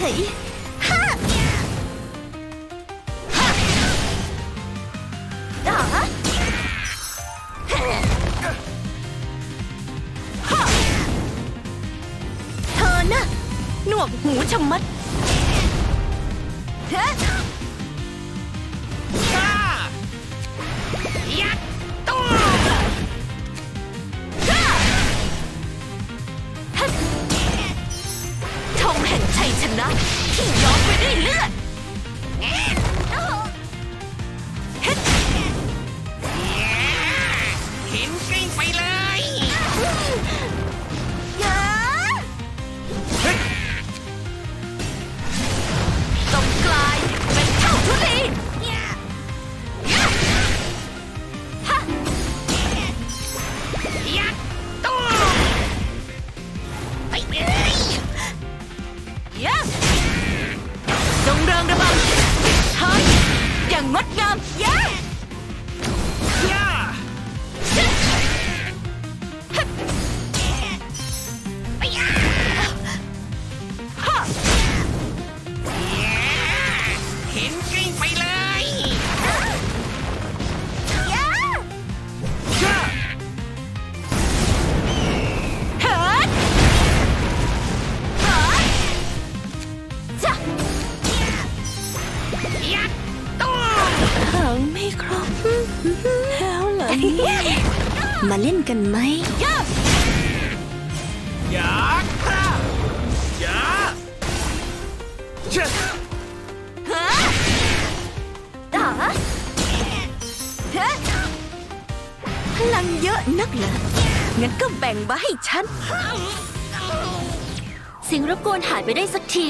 はい วกหูชะมัดฮะซ่ายักตู้ธงแห่งชัยชนะ ที่ย้อมไปด้วยเลือด อย่างงดงามยะย่ งไม่ครบแล้วเหรอเนี่ยมาเล่นกันไหมยะยักข้าอย่าเจ้าฮะด่าฮะพลังเยอะนักเหรองั้นก็แบ่งมาให้ฉันเสียงรบกวนหายไปได้สักที